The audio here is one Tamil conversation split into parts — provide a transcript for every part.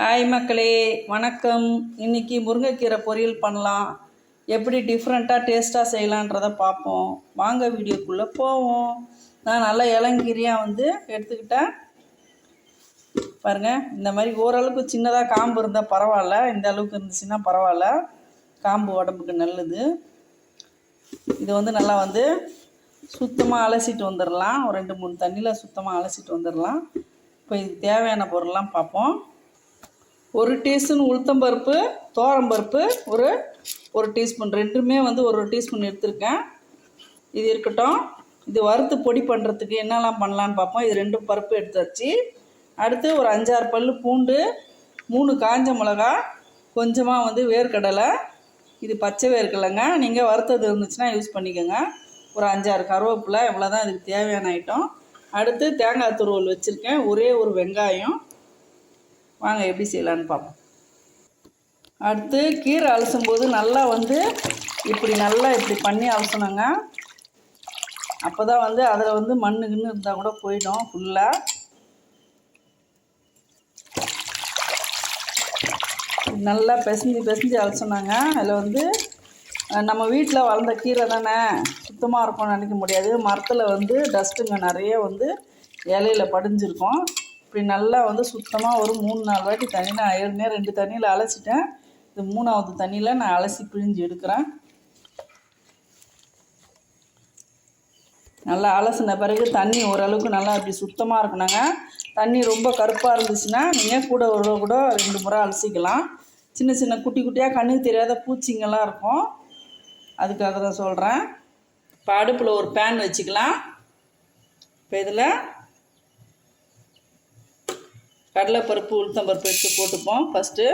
ஹாய் மக்களே வணக்கம். இன்றைக்கி முருங்கைக்கீரை பொரியல் பண்ணலாம். எப்படி டிஃப்ரெண்ட்டாக டேஸ்ட்டாக செய்யலான்றதை பார்ப்போம். வாங்க வீடியோக்குள்ளே போவோம். நான் நல்லா இளங்கீரியாக வந்து எடுத்துக்கிட்டேன். பாருங்கள் இந்த மாதிரி ஓரளவுக்கு சின்னதாக காம்பு இருந்தால் பரவாயில்ல. இந்த அளவுக்கு இருந்துச்சுன்னா பரவாயில்ல. காம்பு உடம்புக்கு நல்லது. இது வந்து நல்லா வந்து சுத்தமாக அலசிட்டு வந்துடலாம். ஒரு ரெண்டு மூணு தண்ணியில் சுத்தமாக அலசிட்டு வந்துடலாம். இப்போ இதுக்கு தேவையான பொருள்லாம் பார்ப்போம். ஒரு டீஸ்பூன் உளுத்தம்பருப்பு பருப்பு ஒரு ஒரு டீஸ்பூன். ரெண்டுமே வந்து ஒரு டீஸ்பூன் எடுத்திருக்கேன். இது இருக்கட்டும். இது வறுத்து பொடி பண்ணுறதுக்கு என்னெல்லாம் பண்ணலான்னு பார்ப்போம். இது ரெண்டு பருப்பு எடுத்து வச்சு அடுத்து ஒரு அஞ்சாறு பல் பூண்டு மூணு காஞ்ச மிளகா கொஞ்சமாக வந்து வேர்க்கடலை. இது பச்சை வேர்க்கடலைங்க. நீங்கள் வறுத்தது இருந்துச்சுன்னா யூஸ் பண்ணிக்கோங்க. ஒரு அஞ்சாறு கருவேப்பிலை இவ்வளோ தான் இதுக்கு தேவையான ஐட்டம் அடுத்து தேங்காய் துருவல் வச்சுருக்கேன். ஒரே ஒரு வெங்காயம். வாங்க எப்படி செய்யலான்னு பார்ப்போம். அடுத்து கீரை அலசும் போது நல்லா வந்து இப்படி நல்லா இப்படி பண்ணி அலசணுங்க அப்போ தான் வந்து அதில் வந்து மண்ணு கிண்ணு இருந்தால் கூட போயிடும் ஃபுல்லாக நல்லா பிசைஞ்சு பிசைஞ்சு அலசினாங்க. அதில் வந்து நம்ம வீட்டில் வளர்ந்த கீரை தானே சுத்தமாக இருக்கும்னு நினைக்க முடியாது. மரத்தில் வந்து டஸ்ட்டுங்க நிறைய வந்து இலையில படிஞ்சிருக்கும். இப்படி நல்லா வந்து சுத்தமாக ஒரு மூணு நாலு வாட்டி தண்ணி நான் ஏற்கனவே ரெண்டு தண்ணியில் அலசிட்டேன். இது மூணாவது தண்ணியில் நான் அலசி பிழிஞ்சு எடுக்கிறேன். நல்லா அலசின பிறகு தண்ணி ஓரளவுக்கு நல்லா இப்படி சுத்தமாக இருக்கணுங்க. தண்ணி ரொம்ப கருப்பாக இருந்துச்சுன்னா நீங்கள் கூட ஒரு கூட ரெண்டு முறை அலசிக்கலாம். சின்ன சின்ன குட்டி குட்டியாக கண்ணுக்கு தெரியாத பூச்சிங்கெல்லாம் இருக்கும். அதுக்காக தான் சொல்கிறேன் இப்போ அடுப்பில் ஒரு பேன் வச்சுக்கலாம். இப்போ இதில் கடலைப்பருப்பு உளுத்தம்பருப்பு எடுத்து போட்டுப்போம். ஃபஸ்ட்டு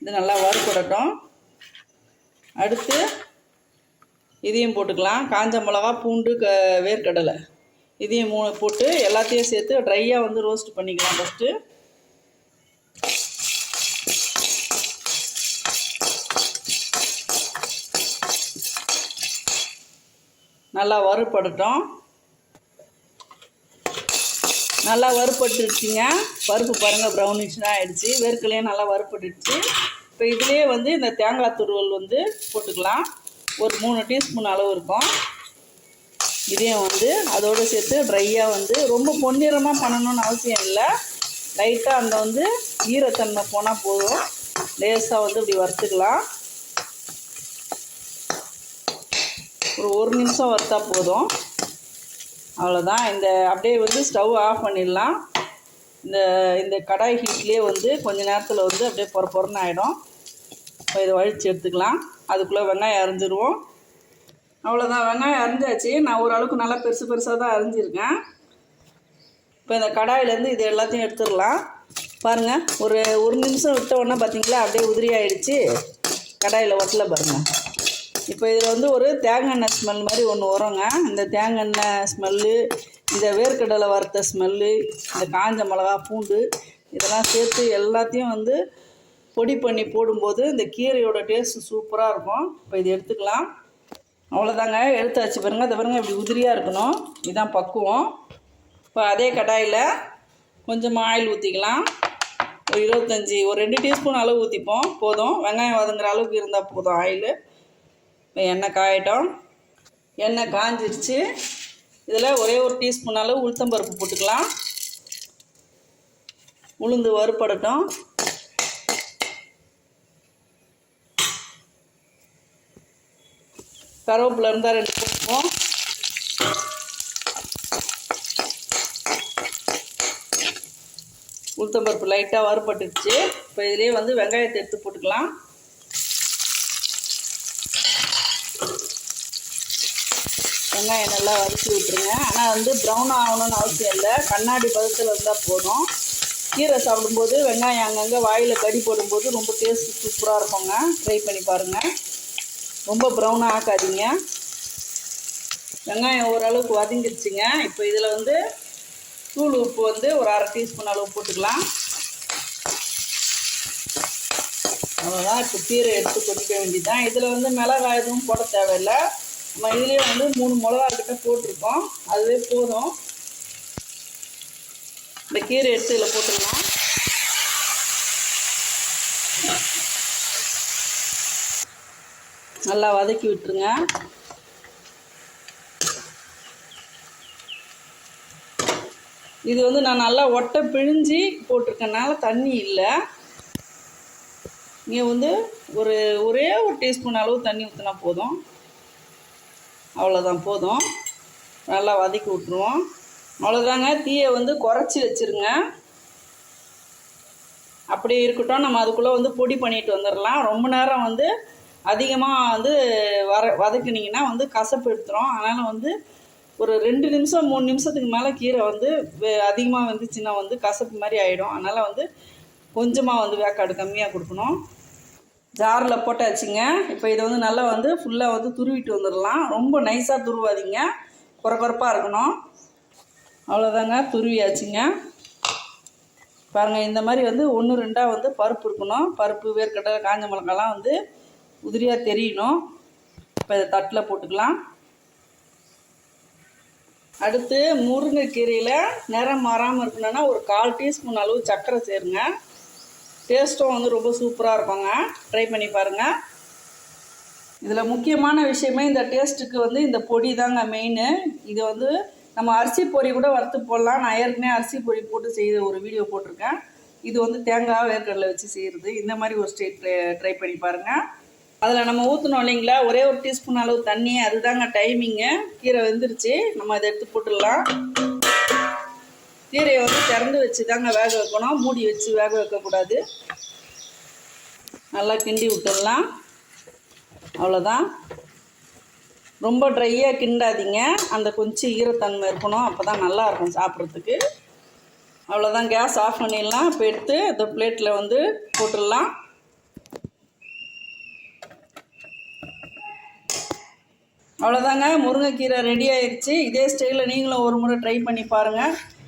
இது நல்லா வறுப்படட்டும் அடுத்து இதையும் போட்டுக்கலாம். காஞ்ச மிளகா பூண்டு க வேர்க்கடலை. இதையும் மூணு போட்டு எல்லாத்தையும் சேர்த்து ட்ரையாக வந்து ரோஸ்ட் பண்ணிக்கலாம் ஃபஸ்ட்டு நல்லா வறுப்படட்டும் நல்லா வறுப்பட்டுருச்சுங்க பருப்பு பாருங்கள் ப்ரௌனிஷ்லாம் ஆகிடுச்சி வேர்க்கலையும் நல்லா வறுபட்டுடுச்சு இப்போ இதுலேயே வந்து இந்த தேங்காய் துருவல் வந்து போட்டுக்கலாம். ஒரு மூணு டீஸ்பூன் அளவு இருக்கும். இதையும் வந்து அதோடு சேர்த்து ட்ரையாக வந்து ரொம்ப பொன்னிறமாக பண்ணணும்னு அவசியம் இல்லை. லைட்டாக அந்த வந்து ஈரத்தன்மை போனால் போதும். லேசாக வந்து இப்படி வறுத்துக்கலாம். ஒரு ஒரு நிமிஷம் வறுத்தா போதும். அவ்வளோதான் இந்த அப்படியே வந்து ஸ்டவ் ஆஃப் பண்ணிடலாம். இந்த இந்த கடாய் ஹீட்லேயே வந்து கொஞ்ச நேரத்தில் வந்து அப்படியே பொற பொறன்னு ஆகிடும் இப்போ இதை வழித்து எடுத்துக்கலாம். அதுக்குள்ளே வெங்காயம் அரிஞ்சிருவோம். அவ்வளோதான் வெங்காயம் அரிஞ்சாச்சு. நான் ஓரளவுக்கு நல்லா பெருசு பெருசாக தான் அரிஞ்சிருக்கேன். இப்போ இந்த கடாயிலேருந்து இது எல்லாத்தையும் எடுத்துடலாம். பாருங்கள் ஒரு ஒரு நிமிஷம் விட்ட உடனே பார்த்தீங்களா அப்படியே உதிரி ஆயிடுச்சு கடாயில் ஒட்டலை பாருங்கள் இப்போ இதில் வந்து ஒரு தேங்காய் எண்ணெய் ஸ்மெல் மாதிரி ஒன்று வருங்க. இந்த தேங்காய் எண்ணெய் ஸ்மெல்லு இந்த வேர்க்கடலை வறுத்த ஸ்மெல்லு இந்த காஞ்ச மிளகா பூண்டு இதெல்லாம் சேர்த்து எல்லாத்தையும் வந்து பொடி பண்ணி போடும்போது இந்த கீரையோட டேஸ்ட்டு சூப்பராக இருக்கும். இப்போ இது எடுத்துக்கலாம். அவ்வளோதாங்க எடுத்து வச்சு பாருங்கள் அதை பாருங்கள் இப்படி உதிரியாக இருக்கணும். இதுதான் பக்குவம். இப்போ அதே கடாயில் கொஞ்சமாக ஆயில் ஊற்றிக்கலாம் ஒரு இருபத்தஞ்சி ஒரு ரெண்டு டீஸ்பூன் அளவு ஊற்றிப்போம் போதும். வெங்காயம் வதங்குற அளவுக்கு இருந்தால் போதும் ஆயில். இப்போ எண்ணெய் காயட்டும். எண்ணெய் காஞ்சிருச்சு. இதில் ஒரே ஒரு டீஸ்பூன் அளவு உளுத்தம்பருப்பு போட்டுக்கலாம். உளுந்து வறுப்படட்டும். கருவேப்பில் இருந்தால் ரெண்டு போட்டுப்போம் உளுத்தம்பருப்பு லைட்டாக வறுபட்டுருச்சு. இப்போ இதுலேயே வந்து வெங்காயத்தை எடுத்து போட்டுக்கலாம். வெங்காயம் நல்லா வறுத்து விட்டுருங்க. ஆனால் வந்து ப்ரௌன் ஆகணும்னு அவசியம் இல்லை. கண்ணாடி பதத்தில் இருந்தால் போதும். கீரை சாப்பிடும்போது வெங்காயம் அங்கங்கே வாயில் கடி போடும்போது ரொம்ப டேஸ்ட் சூப்பராக இருக்குங்க. ட்ரை பண்ணி பாருங்கள் ரொம்ப ப்ரௌனாக ஆக்காதீங்க. வெங்காயம் ஓரளவுக்கு வதங்கிடுச்சுங்க இப்போ இதில் வந்து தூள் உப்பு வந்து ஒரு அரை டீஸ்பூன் அளவு போட்டுக்கலாம். அவ்வளோதான் இப்போ கீரை எடுத்து கொதிக்க வேண்டியதுதான். இதில் வந்து மிளகாய் எதுவும் போட தேவையில்லை. நம்ம வந்து மூணு மிளகா கிட்ட போட்டிருக்கோம். அதுவே போதும். இந்த கீரை எடுத்து இதில் போட்டுடலாம். நல்லா வதக்கி விட்டுருங்க. இது வந்து நான் நல்லா ஒட்டை பிழிஞ்சு போட்டிருக்கனால தண்ணி இல்லை. நீங்கள் வந்து ஒரு ஒரே ஒரு டீஸ்பூன் அளவு தண்ணி ஊற்றினா போதும். அவ்வளோதான் போதும். நல்லா வதக்கி விட்ருவோம் அவ்வளோதாங்க தீயை வந்து குறைச்சி வச்சுருங்க. அப்படி இருக்கட்டும் நம்ம அதுக்குள்ளே வந்து பொடி பண்ணிட்டு வந்துடலாம் ரொம்ப நேரம் வந்து அதிகமாக வந்து வர வதக்குனிங்கன்னா வந்து கசப்பு எடுத்துரும். அதனால் வந்து ஒரு ரெண்டு நிமிஷம் மூணு நிமிஷத்துக்கு மேலே கீரை வந்து அதிகமாக வந்துச்சுன்னா வந்து கசப்பு மாதிரி ஆகிடும் அதனால் வந்து கொஞ்சமாக வந்து வேக்காடு கம்மியாக கொடுக்கணும். ஜாரில் போட்டாச்சுங்க. இப்போ இதை வந்து நல்லா வந்து ஃபுல்லாக வந்து துருவிட்டு வந்துடலாம் ரொம்ப நைஸாக துருவாதீங்க. குறை இருக்கணும். அவ்வளோதாங்க துருவியாச்சுங்க. பாருங்கள் இந்த மாதிரி வந்து ஒன்று ரெண்டாக வந்து பருப்பு இருக்கணும். பருப்பு வேர்க்கடலை காஞ்ச மிளகாலாம் வந்து உதிரியாக தெரியணும். இப்போ இதை தட்டில் போட்டுக்கலாம். அடுத்து முருங்கைக்கீரையில் நிறம் மாறாமல் இருக்கணும்னா ஒரு கால் டீஸ்பூன் அளவு சர்க்கரை சேருங்க. டேஸ்ட்டும் வந்து ரொம்ப சூப்பராக இருக்குங்க. ட்ரை பண்ணி பாருங்கள் இதில் முக்கியமான விஷயமே இந்த டேஸ்ட்டுக்கு வந்து இந்த பொடி தாங்க மெயின் இது வந்து நம்ம அரிசி பொரி கூட வறுத்து போடலாம். நான் ஏற்கனவே அரிசி பொரி போட்டு செய்த ஒரு வீடியோ போட்டிருக்கேன். இது வந்து தேங்காய் வேர்க்கடலை வச்சு செய்கிறது இந்த மாதிரி ஒரு ஸ்டேட் ட்ரை பண்ணி பாருங்கள் அதில் நம்ம ஊற்றணும் இல்லைங்களா? ஒரே ஒரு டீஸ்பூன் அளவு தண்ணி. அதுதாங்க டைமிங்கு கீரை வெந்துருச்சு. நம்ம அதை எடுத்து போட்டுடலாம். கீரையை வந்து திறந்து வச்சு தாங்க வேக வைக்கணும். மூடி வச்சு வேக வைக்கக்கூடாது. நல்லா கிண்டி விட்டுடலாம். அவ்வளோதான். ரொம்ப ட்ரையாக கிண்டாதீங்க. அந்த கொஞ்சம் ஈரத்தன்மை இருக்கணும். அப்போ தான் நல்லாயிருக்கும் சாப்பிட்றதுக்கு. அவ்வளோதான். கேஸ் ஆஃப் பண்ணிடலாம். இப்போ எடுத்து அந்த பிளேட்டில் வந்து போட்டுடலாம். அவ்வளோதாங்க. முருங்கைக்கீரை ரெடி ஆயிடுச்சு இதே ஸ்டைலில் நீங்களும் ஒரு முறை ட்ரை பண்ணி பாருங்கள்